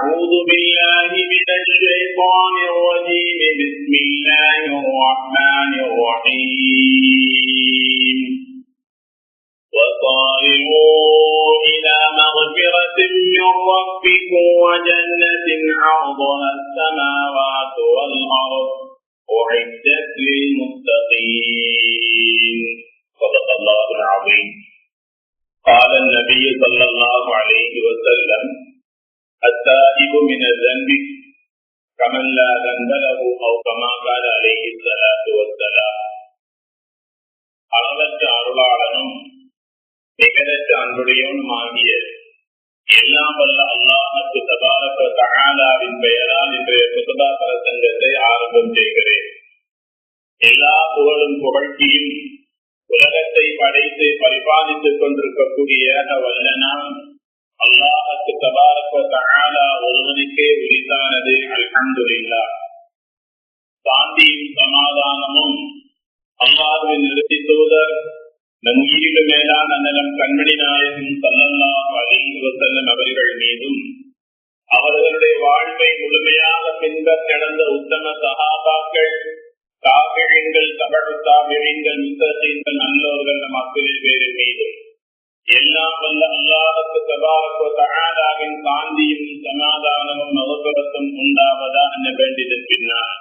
أعوذ بالله من الشيطان الرجيم. بسم الله الرحمن الرحيم. وصارعوا إلى مغفرة من ربكم وجنة عرضها السماوات والأرض. أعدت للمتقين. صدق الله العظيم. قال النبي صلى الله عليه وسلم التائب من الذنب كمن لا ذنب له أو كما قال عليه الصلاة والسلام அளவற்ற அருளாளனும் நிகழற்ற அன்புடையவனும் ஆகிய எல்லாம் வல்ல அல்லாஹத்து தபாரக தகாலாவின் பெயரால் இன்றைய சுகதா பிரசங்கத்தை ஆரம்பம் செய்கிறேன் எல்லா புகழும் புகழ்ச்சியும் உலகத்தை படைத்து பரிபாலித்துக் கொண்டிருக்கக்கூடிய வல்லனாம் அல்லாஹத்து தபாரக தகாலா ஒருவனுக்கே உரித்தானது சாந்தியும் சமாதானமும் நிறுத்தி தூதர் நம் உயிரிடு மேலான நலம் கண்மணி நாயகம் சல்லல்லா அவர்கள் மீதும் அவர்களுடைய வாழ்வை முழுமையாக பின்பற்ற நடந்த உத்தம சகாபாக்கள் தாகிழங்கள் தமிழ் தாகிழங்கள் நல்லோர்கள் நம் அத்தனை மீதும். எல்லாம் வல்ல அல்லாஹுக்கு தபாரக்கோ தகாதாவின் சாந்தியும் சமாதானமும் நவகரத்தும் உண்டாவதா என வேண்டியதன் பின்னால்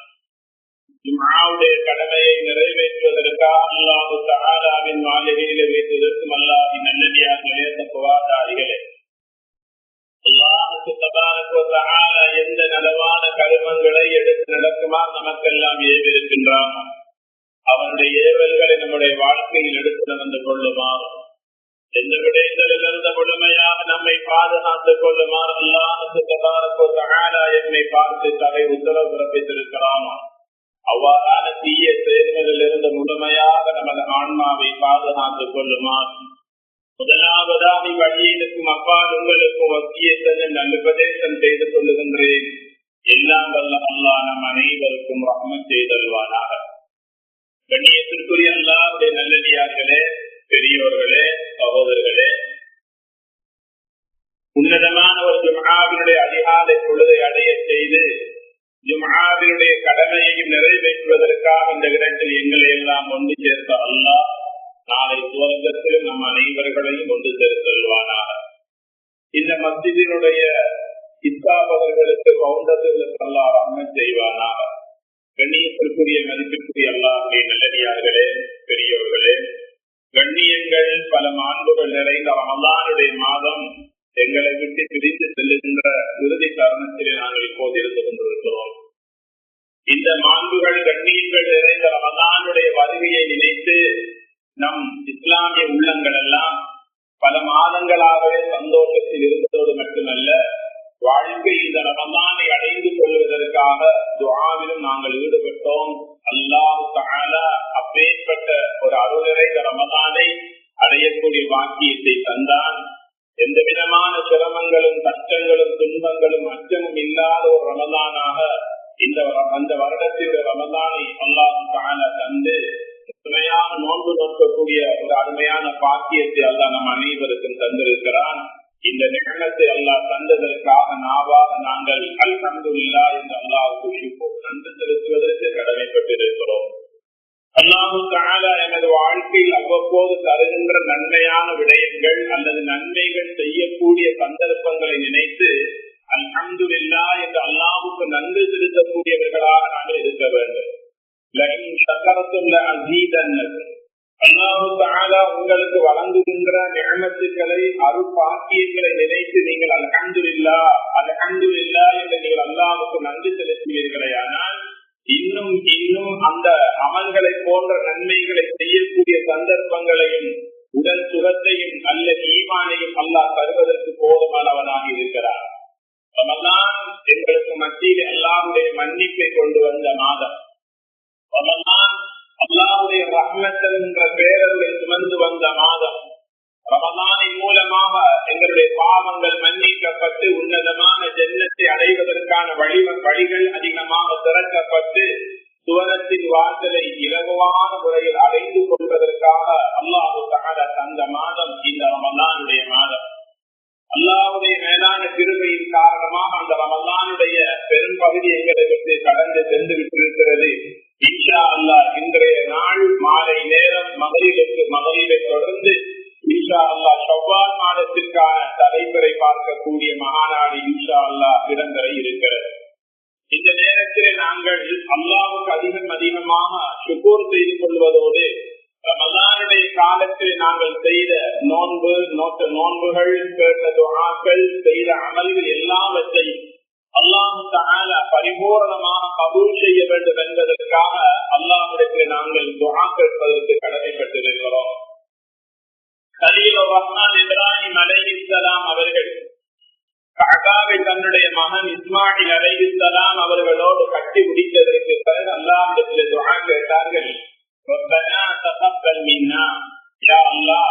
ஜும்ஆவுடைய கடமையை நிறைவேற்றுவதற்காக அல்லாஹு தஆலாவின் மாளிகையில வைத்திருக்கும் அல்லாஹின் நல்லடியார்களே தப்புவாதாரிகளே அல்லாஹுக்கு தபாரக்கோ தஆலா எந்த நலவான கருமங்களை எடுத்து நடக்குமா நமக்கெல்லாம் ஏவிருக்கின்றான் அவனுடைய ஏவல்களை நம்முடைய வாழ்க்கையில் எடுத்து நடந்து கொள்ளுமாறும் எந்த விடயங்களிலிருந்து முழுமையாக நம்மை பாதுகாத்துக் கொள்ளுமாறு அல்லாஹுக்கு தபாரக்கோ தஆலா பார்த்து தலை உத்தரவு பிறப்பித்திருக்கிறாமா அவ்வாறான தீய செயல்களில் இருந்து முழுமையாக நமது ஆன்மாவை பாதுகாத்துக் கொள்ளுமாறு. முதலாவதாக வழியிலுக்கும் அப்பால் உங்களுக்கும் வசியத்தை நல்லுபதேசம் செய்து கொள்ளுகின்றேன். எல்லாம் வல்ல அல்லா நம் அனைவருக்கும் ரஹ்மத் செய்தல்வானாக. கண்ணியத்திற்குரிய அல்லாவுடைய நல்லடியார்களே பெரியோர்களே சகோதரர்களே. உன்னதமான ஒரு ஜுமாவினுடைய அதிகாலை பொழுதை அடைய செய்து ஜுமாவினுடைய கடமையையும் நிறைவேற்றுவதற்காக இந்த இடத்தில் எங்களை எல்லாம் ஒன்று சேர்த்த அல்லா நாளை துவங்கத்தில் நம் அனைவர்களையும் ஒன்று சேர்த்தல்வானாக இந்த மஸ்ஜிதினுடைய இஸ்லாபவர்களுக்கு பவுண்டர்களுக்கு அல்லா ரஹ்மத் செய்வானாக. கண்ணியத்திற்குரிய மதிப்பிற்குரிய அல்லாஹுடைய நல்லடியார்களே பெரியோர்களே கண்ணியங்கள் பல மாண்புகள் நிறைந்த ரமலானுடைய மாதம் எங்களை விட்டு பிரிந்து செல்லுகின்ற இறுதி தருணத்திலே நாங்கள் இப்போது இருந்து கொண்டிருக்கிறோம். இந்த மாண்புகள் கண்ணியங்கள் நிறைந்த ரமலானுடைய வருகையை நினைத்து நம் இஸ்லாமிய உள்ளங்கள் எல்லாம் பல மாதங்களாகவே சந்தோஷத்தில் இருந்ததோடு மட்டுமல்ல வாழ்க்கை இந்த ரமதானை அடைந்து கொள்வதற்காக துவாவிலும் நாங்கள் ஈடுபட்டோம். பாக்கியத்தை அல்லாஹ் நம் அனைவருக்கும் நியமத்துக்களை அருப்பாக்கியங்களை நினைத்து நீங்கள் அல்ஹம்து இல்லா அல்ஹம்து இல்லா என்று நீங்கள் அல்லாவுக்கு நன்றி செலுத்துவீர்களே. ஆனால் இன்னும் இன்னும் அந்த அமல்களை போன்ற நன்மைகளை செய்யக்கூடிய சந்தர்ப்பம் பகுதி எங்களை விட்டு கடந்து சென்று விட்டிருக்கிறது. ربنا تقبل منا. يا الله.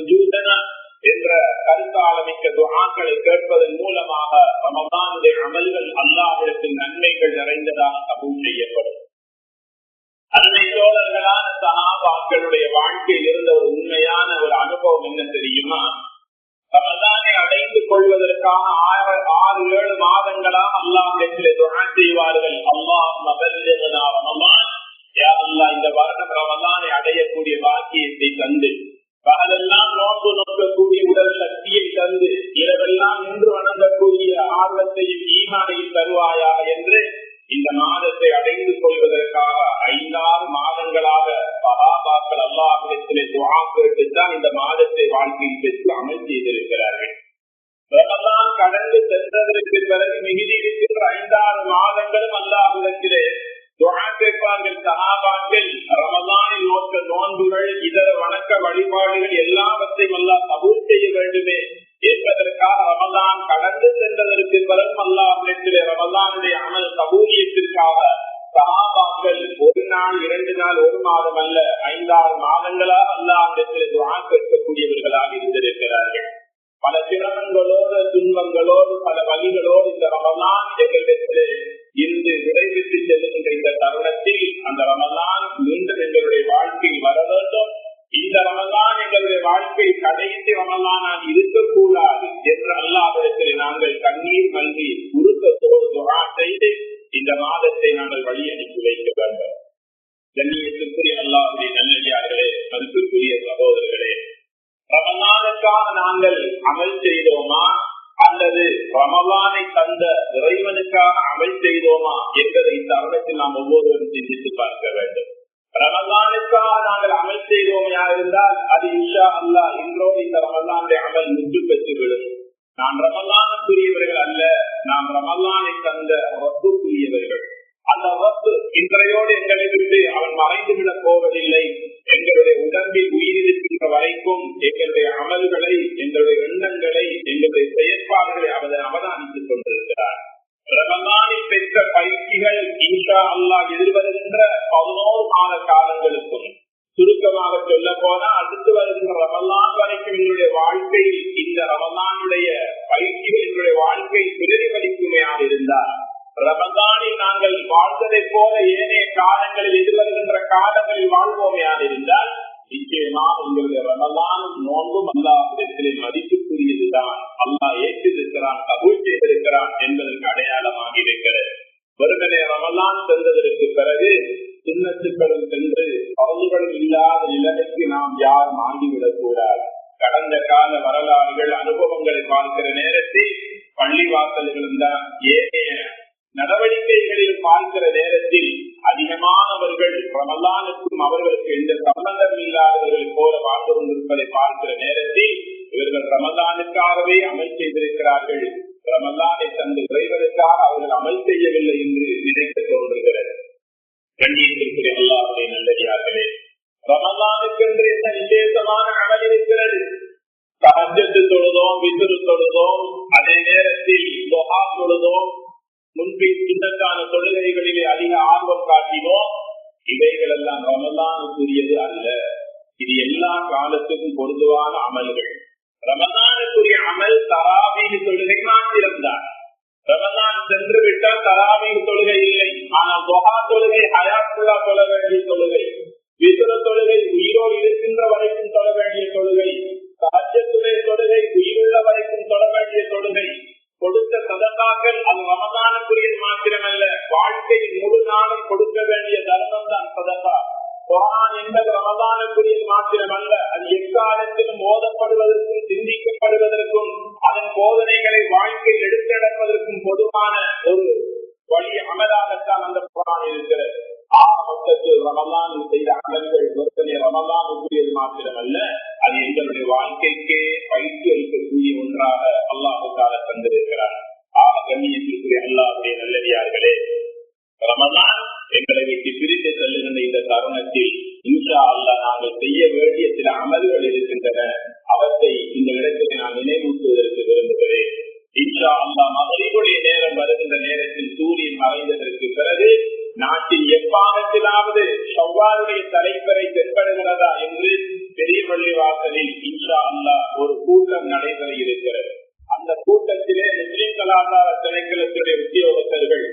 Juice அல்லாஹுடைய நல்லடியார்களே கருத்துக்குரிய சகோதரர்களே ரமலானுக்காக நாங்கள் அமல் செய்தோமா? அல்லது ரமலானை தந்த இறைவனுக்காக அமல் செய்தோமா? என்பதை தருணத்தில் நாம் ஒவ்வொருவரும் சிந்தித்து பார்க்க வேண்டும். ரமலானுக்காக நாங்கள் அமல் செய்தோமையா இருந்தால் அது இஷா அல்லா இன்றோடு இந்த ரமலானுடைய அமல் முற்று பெற்றுவிடும். நான் ரமலானுக்குரியவர்கள் அல்ல நாம் ரமலானை தந்த ரத்துக்குரியவர்கள் அந்த ரப்பு இன்றையோடு எங்களை விட்டு அவன் மறைந்துவிடப் போவதில்லை. எங்களுடைய உடம்பில் உயிரிழக்கின்ற வரைக்கும் எங்களுடைய அமல்களை எங்களுடைய எண்ணங்களை எங்களுடைய செயற்பாடுகளை அவர் அவதானித்துக் கொண்டிருக்கிறார். ரமதானில் பெற்ற பயிற்சிகள் எதிர்வருகின்ற பதினோரு மாத காலங்களுக்கும் சுருக்கமாக சொல்ல போனா அடுத்து வருகின்ற ரமலான் வரைக்கும் அவர்கள் அமல் செய்யவில்லை என்று நினைக்க தோன்றுகிறது கண்டியிருக்கிற அல்லாவுடைய நல்லடியார்களே ரமலானுக்கென்று என்ன விசேஷமான அமல் இருக்கிறது? சகஜத்து தொழுதோம் விசுறு தொழுதோம் அதே நேரத்தில் தொழுதோம் முன்பின் சுண்ணத்தான தொழுகைகளிலே அதிக ஆர்வம் காட்டினோம். இவைகள் எல்லாம் ரமதானுக்குரியது அல்ல. இது எல்லா காலத்துக்கும் பொருந்துவான அமல்கள். ரமதானுக்குரிய அமல் தராபீதி தொழுகை மாத்திரம்தான். ரமலான் சென்று விட்டால் தராவீக தொழுகை இல்லை. ஆனால் தொகா தொழுகை ஹயாத்துல்லா தொழ வேண்டிய தொழுகை விசுர தொழுகை உயிரோடு இருக்கின்ற வரைக்கும் தொழ வேண்டிய தொழுகை ராஜ்யத்துடைய தொழுகை உயிருள்ள வரைக்கும் தொழ வேண்டிய தொழுகை கொடுத்த சதத்தாக்கள் அது ரமதானுக்குரிய மாத்திரமல்ல. வாழ்க்கையின் முழு நாளும் கொடுக்க வேண்டிய தர்மம் தான் சதத்தா குரான் என்பது ரமதானுக்குரிய அல்ல அது எக்காலத்திலும் ஓதப்படுவதற்கும் சிந்திக்கப்படுவதற்கும் அதன் போதனைகளை வாழ்க்கையில் எடுத்து பொதுவான ஒரு வழி அமலாகத்தான் அந்த குரான் இருக்கிறது. ஆக மொத்தத்தில் ரமலான் செய்த அமல்கள் ஒருத்தனை ரமலானுக்குரியது மாத்திரமல்ல அது எங்களுடைய வாழ்க்கைக்கே பயிற்சி அளிக்கக்கூடிய ஒன்றாக அல்லாஹுக்காக தந்திருக்கிறார் ஆக கண்ணியத்திற்குரிய அல்லாவுடைய நல்லடியார்களே ரமலான் எங்களை விட்டு பிரித்து செல்லுகின்ற இந்த தருணத்தில் இன்ஷா அல்ல நாங்கள் செய்ய வேண்டிய சில அமல்கள் இருக்கின்றன. அவற்றை இந்த இடத்தில் நான் நினைவூட்டுவதற்கு விரும்புகிறேன். இன்ஷா அல்லா மகளிருடைய நேரம் வருகின்ற நேரத்தில் சூரியன் மறைந்ததற்கு பிறகு நாட்டின் எப்பாகத்திலாவது செவ்வாருடைய தலைப்பறை தென்படுகிறதா என்று பெரிய பள்ளிவாசலில் இன்ஷா அல்லா ஒரு கூட்டம் நடைபெற இருக்கிறது. அந்த கூட்டத்திலே முஸ்லிம் கலாச்சார திணைக்களத்துடைய உத்தியோகத்தர்கள்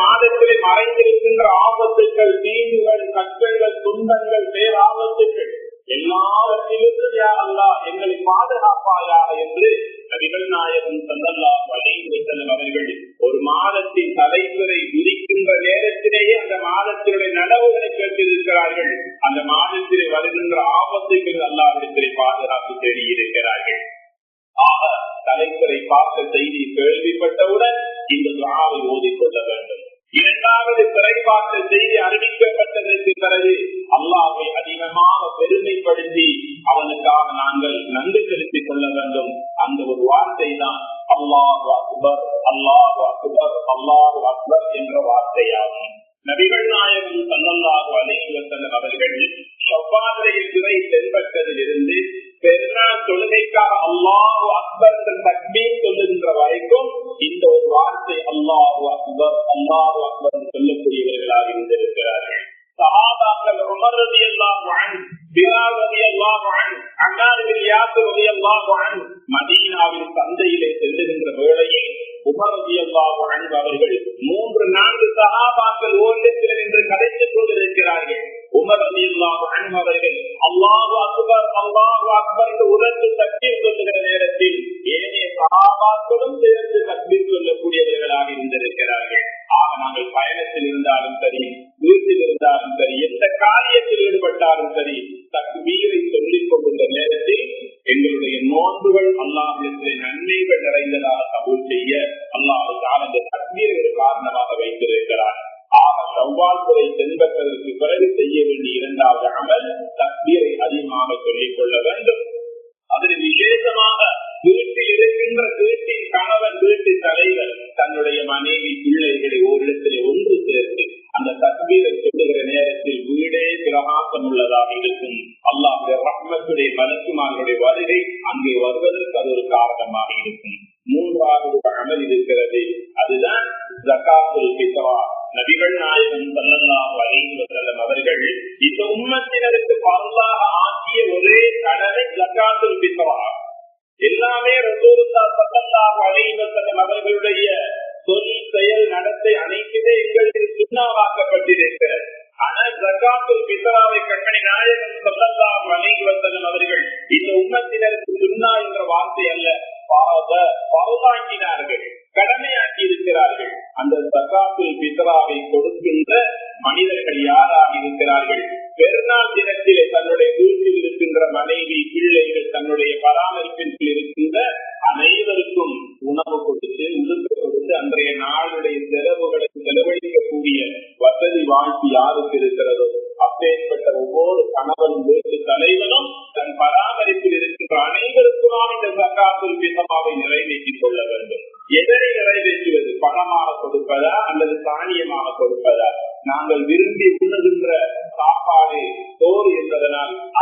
மாதத்திலே மறைந்திருக்கின்ற ஆபத்துக்கள் தீங்குகள் கற்கள் துன்பங்கள் பேராபத்துக்கள் எல்லாவற்றிலிருந்து அல்லா எங்களை பாதுகாப்பாயாக என்று நபிகள் நாயகம் சந்தல்லா வலைந்து அவர்கள் ஒரு மாதத்தின் தலைமுறை விதிக்கின்ற நேரத்திலேயே அந்த மாதத்தினுடைய நடவுகளை கேட்டிருக்கிறார்கள். அந்த மாதத்திலே வருகின்ற ஆபத்துகள் அல்லாவிடத்திலே பாதுகாப்பு தேடி இருக்கிறார்கள் ஆக தலைமுறை பார்த்த செய்தி கேள்விப்பட்டவுடன் இந்த துவாவை ஓதிக்கொள்ள வேண்டும். இரண்டாவது குறைபாட்டு செய்தி அறிவிக்கப்பட்டதற்கு பிறகு அல்லாவை அதிகமாக பெருமைப்படுத்தி அவனுக்காக நாங்கள் நன்றி செலுத்திக் கொள்ள வேண்டும். அந்த ஒரு வார்த்தை தான் அல்லாஹு அக்பர் அல்லாஹு அக்பர் அல்லாஹு அக்பர் என்ற வார்த்தையாகும். நபிகள் நாயகம் சல்லல்லாஹு அலைஹி அவர்கள்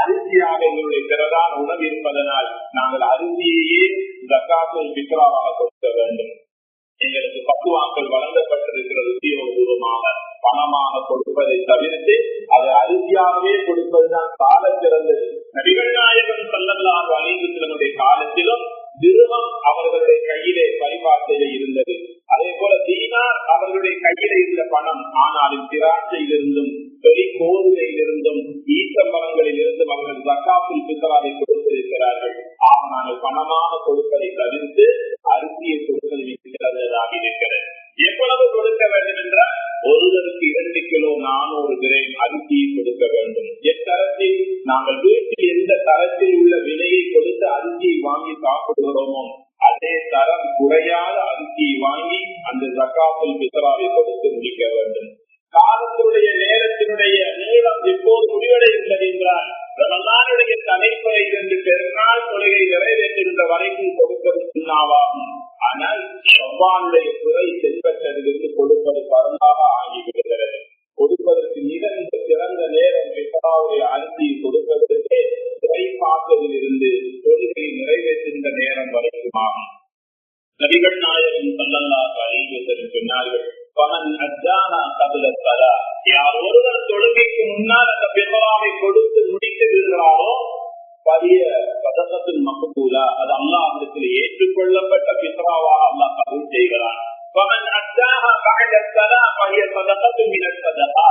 அரிசியாக எங்களுடைய பிரதான உணவு இருப்பதனால் நாங்கள் அரிசியையே ஜக்காத்துல் பித்ராவாக கொடுக்க வேண்டும். எங்களுக்கு பக்குவாக்கள் வழங்கப்பட்டிருக்கிறது உத்தியோகபூர்வமாக பணமாக கொடுப்பதை தவிர்த்து அது அரிசியாகவே கொடுப்பதுதான் கால சிறந்தது. நடிகர் நாயகன் செல்லல்லாத அணிந்துடைய காலத்திலும் திருமம் அவர்களுடைய கையிலே பரிபாட்டையில இருந்தது. அதே போல தீனார் அவர்களுடைய கையில இருந்த பணம் ஆனாலும் திராட்சையிலிருந்தும் பெரிய கோதுமையிலிருந்தும் ஈட்டம்பரங்களில் இருந்தும் அவர்கள் ஜக்காப்புல் பித்தராவை கொடுத்திருக்கிறார்கள். ஆனால் பணமாக கொடுப்பதை தவிர்த்து அரிசியை கொடுப்பது மிகச்சிறந்ததாக இருக்கிறது. எவ்வளவு கொடுக்க வேண்டும் என்றால் ஒருவருக்கு இரண்டு கிலோ நானூறு கிரேம் அரிசியை கொடுக்க வேண்டும். எத்தரத்தில் நாங்கள் வீட்டில் எந்த தரத்தில் உள்ள விலையை கொடுத்து அரிசியை வாங்கி சாப்பிடுகிறோமோ அதே தரம் குறையாத அரிசியை வாங்கி அந்த சக்காத்தில் பித்தராவை கொடுத்து முடிக்க வேண்டும். காலத்துடைய நேரத்தினுடைய நீளம் எப்போது முடிவடைகின்றது என்றால் ரமலானுடைய தலைப்புறை என்று பெருநாள் கொள்கை நிறைவேற்றுகின்ற வரைக்கும் கொடுப்பது சுண்ணாவாகும். ஆனால் சவ்வானுடைய துறை செல்வத்திலிருந்து கொடுப்பது பரந்தாக ஆகிவிடுகிறது. கொடுப்பதற்கு மிக சிறந்த நேரம் எப்படாவுடைய அரிசியை கொடுப்பதற்கு துறை பார்த்ததிலிருந்து தொழுகை நிறைவேற்றுகின்ற நேரம் வரைக்கும் ஆகும் நபிகள் நாயகம் சல்லல்லாஹு அலைஹி சொன்னார்கள் பணன் அஜானா கபல தரா யார் ஒருவர் தொழுகைக்கு முன்னால் அந்த பிறராவை கொடுத்து முடித்து விடுகிறாரோ பரிய பதக்கத்தின் மகபூலா அது அல்லாஹிடத்தில் ஏற்றுக்கொள்ளப்பட்ட பித்ராவாக அல்லாஹ் கருள் செய்கிறான். பமன் அஜானா பகல சலா பரிய பதக்கத்தின் மின சதகா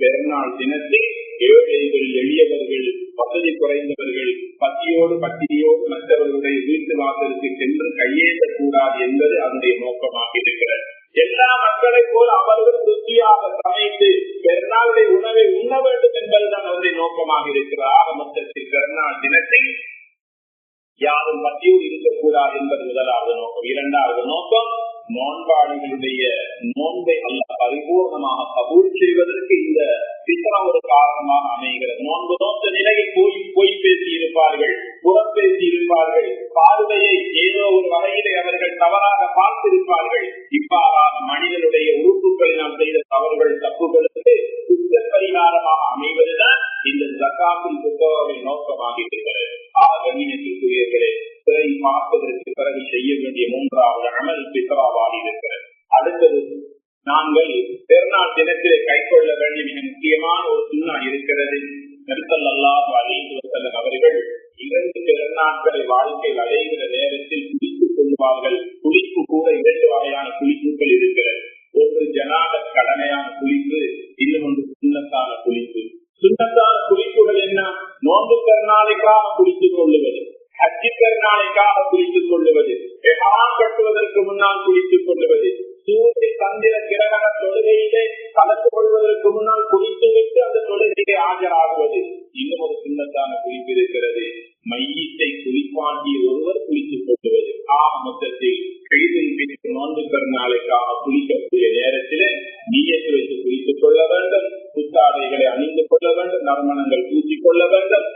பெருநாள் தினத்தில் ஏழைகள் எளியவர்கள் வசதி குறைந்தவர்கள் பத்தியோடு பத்தியோடு மற்றவர்களுடைய வீட்டு வாசலுக்கு சென்று கையேற்றக்கூடாது என்பது அதனுடைய நோக்கமாக இருக்கிறது. எல்லா மக்களை போல் அவர்கள் ருச்சியாக சமைத்து பெருநாளுடைய உணவை உண்ண வேண்டும் என்பதுதான் அவருடைய நோக்கமாக இருக்கிறது. ஆக மொத்தத்தில் பெருநாள் தினத்தில் யாரும் பத்தியோடு இருக்கக்கூடாது என்பது முதலாவது நோக்கம். இரண்டாவது நோக்கம் நோன்பாளிகளுடைய நோன்பை அல்ல பரிபூர்ணமாக கபூல் செய்வதற்கு இந்த பித்தனா ஒரு காரணமாக அமைகிறது. நோன்பு நோக்க நிலையில் போய் போய் பேசி இருப்பார்கள் புறம் பேசி இருப்பார்கள் பார்வையை ஏதோ ஒரு வகையிலே அவர்கள் தவறாக பார்த்திருப்பார்கள். இவ்வாறான மனிதனுடைய உறுப்புகள் நாம் செய்த தவறுகள் தப்புகளுக்கு குற்ற பரிகாரமாக அமைவதுதான் இந்த ஜக்காத்தில் புத்தகங்களின் நோக்கமாக இருக்கிறது ஆக கண்ணியத்திற்குரியர்களே பிறை பிறகு செய்ய வேண்டிய மூன்றாவது அமல் பித்ராவாடி இருக்கிறது. அடுத்தது நாங்கள் பெருநாள் தினத்திலே கை கொள்ள வேண்டிய மிக முக்கியமான ஒரு சுண்ணா இருக்கிறது. நெருக்கல்லாஹ் அலிவசல்லம் அவர்கள் இரண்டு பெருநாட்களை வாழ்க்கையில் அடைகிற நோன்பு பெருநாளைக்காக குளிக்கக்கூடிய நேரத்தில் நீயத்து வைத்து குளித்துக் கொள்ள வேண்டும் புத்தாடைகளை அணிந்து கொள்ள வேண்டும் நறுமணங்கள் பூசிக் கொள்ள வேண்டும்.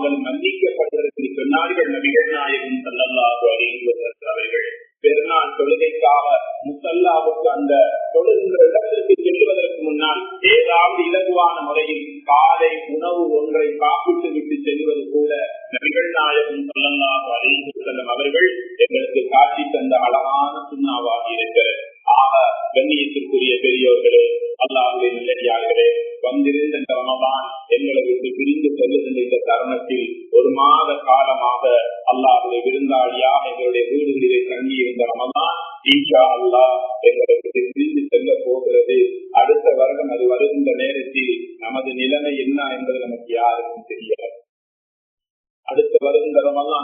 பாவங்கள் மன்னிக்கப்படுவதற்கு சொன்னார்கள். நபிகள் நாயகம் செல்லல்லா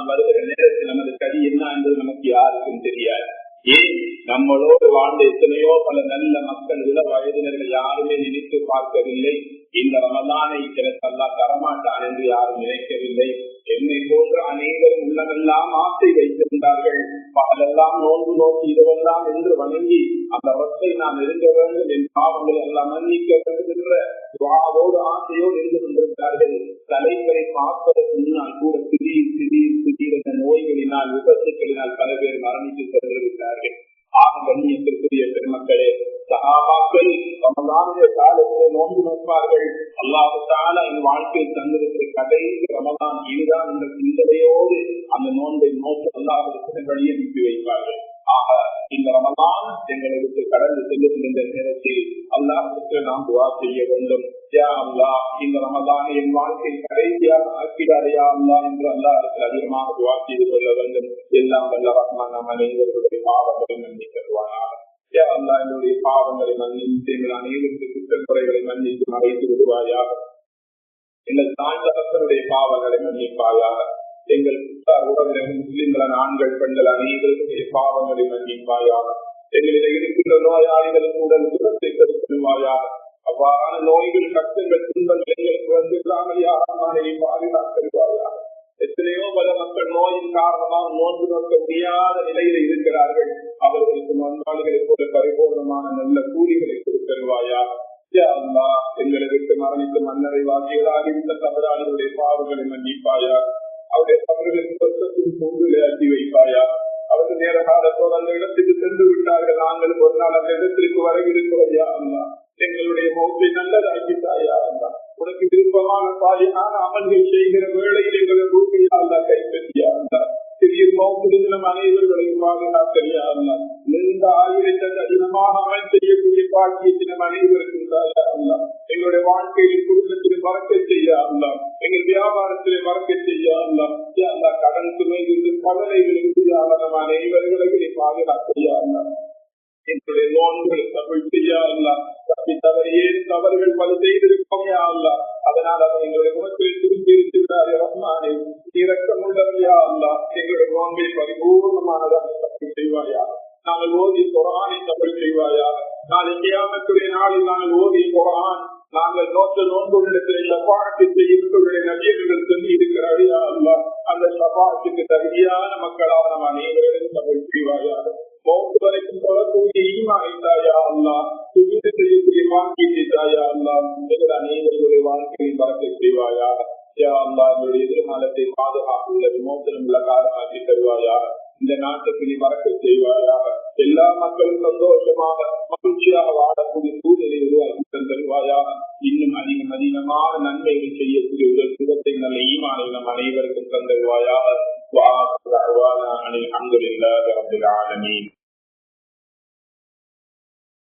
ரமதான் வருகிற நேரத்தில் நமது கதி என்ன என்பது நமக்கு யாருக்கும் தெரியாது. ஏன்? நம்மளோடு வாழ்ந்த எத்தனையோ பல நல்ல மக்கள் இள வயதினர்கள் யாருமே நினைத்து பார்க்கவில்லை. இந்த ரமதானை எனக்கு அல்லா தரமாட்டான் என்று யாரும் நினைக்கவில்லை. என்னை போன்ற அனைவரும் உள்ளமெல்லாம் ஆசை வைத்திருந்தார்கள். பகலெல்லாம் நோன்பு நோக்கி இதுவெல்லாம் என்று வணங்கி அந்த ரத்தை நாம் நெருங்க வேண்டும் என் பாவங்கள் எல்லாம் மன்னிக்க வேண்டும் என்ற துவாவோடு ஆசையோடு இருந்து கொண்டிருந்தார்கள். தலைவரை பார்ப்பதற்கு முன்னால் கூட நோய்களினால் விபத்துக்களினால் பல பேர் மரணித்து சென்றிருக்கிறார்கள் ஆக கண்ணியத்திற்குரிய பெருமக்களே சகாபாக்கள் ரமதானுடைய காலத்திலே நோன்பு நோப்பார்கள் அல்லாஹு என் வாழ்க்கையில் தந்திருக்கிற கடைசி ரமதான் இதுதான் என்ற சிந்தனையோடு அந்த நோன்பை நோக்கி அல்லாத வழியை அல்லாஹ் எங்களுக்கு எங்களை விட்டு கடந்து செல்லுகின்ற நேரத்தில் அல்லாஹுக்கு நாம் துவா செய்ய வேண்டும். யா அல்லா இந்த ரமதான் என் வாழ்க்கையில் கடைசியாக ஆக்கிடாரையா அல்லா என்று அல்லாஹுக்கு அதிகமாக துவா செய்து கொள்ள வேண்டும். எல்லாம் வல்ல ரஹ்மான் நம் அனைவர்களுடைய பாவங்களை மன்னிக்கருவானாக யா அல்லா என்னுடைய பாவங்களை மன்னித்து எங்கள் அனைவருக்கு குற்றக்குறைகளை மன்னித்து மறைத்து விடுவாயாக. எங்கள் தாழ்ந்தவர்களுடைய பாவங்களை மன்னிப்பாயாக. எங்கள் உறவினர்கள் முஸ்லிம்களான ஆண்கள் பெண்கள் அனைவருடைய பாவங்களை மன்னிப்பாயாக. எங்களிடம் இருக்கின்ற நோயாளிகளுக்கு உடல் சுரத்தை கருத்துவாயாக அவ்வாறான நோய்கள் கஷ்டங்கள் துன்பங்கள் எங்களுக்கு வந்து விடாமல் யாரை எத்தனையோ பல மக்கள் நோயின் காரணமாக நோன்பு நோக்க முடியாத நிலையில இருக்கிறார்கள். அவர்களுக்கு நோன்பாளிகளை போல பரிபூர்ணமான நல்ல கூலிகளை கொடுத்தருவாயா எங்களுக்கு மரணித்து மன்னரை வாசிகளாக இருந்த தவறாளிகளுடைய பாவங்களை மன்னிப்பாயா அவருடைய தவறுகளின் சொத்தத்தின் பூண்டுகளை அட்டி வைப்பாயா அவர்கள் நேர காலத்தோடு அந்த இடத்துக்கு சென்று விட்டார்கள். நாங்களும் ஒரு நாள் அந்த இடத்திற்கு வரவிருக்கிறோம் யா அல்லா எங்களுடைய முகத்தை நல்லதாக்கி தாயா அல்லா உனக்கு விருப்பமான தாயான அமல்கள் செய்கிற வேளையில் எங்களை பூமியா அல்லா கைப்பற்றியா அல்லா சிறிய மௌத்து நம் அனைவர்களையும் பாதுகாக்கலையா அல்லா நீண்ட ஆயுளத்தை கடினமாக அமல் செய்யக்கூடிய பாக்கியத்தை நம் அனைவருக்கும் தாயா எங்களுடைய வாழ்க்கையில் குடும்பத்திலும் மறக்க செய்ய எங்கள் வியாபாரத்திலே மறக்க செய்ய கடன் சுமை இருந்து கவலைகளுக்கு நம் அனைவர்களையும் நீ பாதுகாக்கலையா எங்களுடைய நோன்கள் தமிழ் செய்யா அல்லா. தப்பி தவறியே தவறுகள் பல செய்திருக்கோம் யா அதனால் அதை எங்களுடைய முகத்தில் திரும்பி இருக்கிறார் ரஹ்மானே. இறக்கம் உள்ளவையா அல்லா. எங்களுடைய நோன்பை பரிபூர்ணமானதாக தப்பி செய்வாயா? நாங்கள் ஓதி குரானை தமிழ் செய்வாயா? நாளை கியாமத்துடைய நாளில் நாங்கள் ஓதி குரான் நாங்கள் நோக்க நோன்புகளிடத்தில் சபாக்கு செய்யுடைய நபியர்கள் சொல்லி இருக்கிறாரியா அல்லா அந்த சபாத்துக்கு தகுதியான மக்களாக நம் அனைவரிடம் தமிழ் செய்வாயா? மௌத்து வரைக்கும் சொல்லக்கூடிய ஈமாய்ந்தாயா அல்லா சுஜித்து செய்யக்கூடிய வாழ்க்கையை அல்லா எங்கள் அனைவருடைய வாழ்க்கையை பறக்க செய்வாயா யா அல்லா எங்களுடைய எதிர்காலத்தை பாதுகாப்புள்ள விமோசனம் உள்ள காலமாக்கி தருவாயா இந்த நாட்டுக்கு நீ மறக்க செய்வாயாக எல்லா மக்களும் சந்தோஷமாக மகிழ்ச்சியாக வாழக்கூடிய சூழ்நிலை உருவாக்கி தருவாயாக இன்னும் அதிகம் அதிகமான நன்மைகள் செய்யக்கூடிய ஒரு சுகத்தை நல்ல ஈமானை அனைவருக்கும் தந்தருவாயாக அங்கு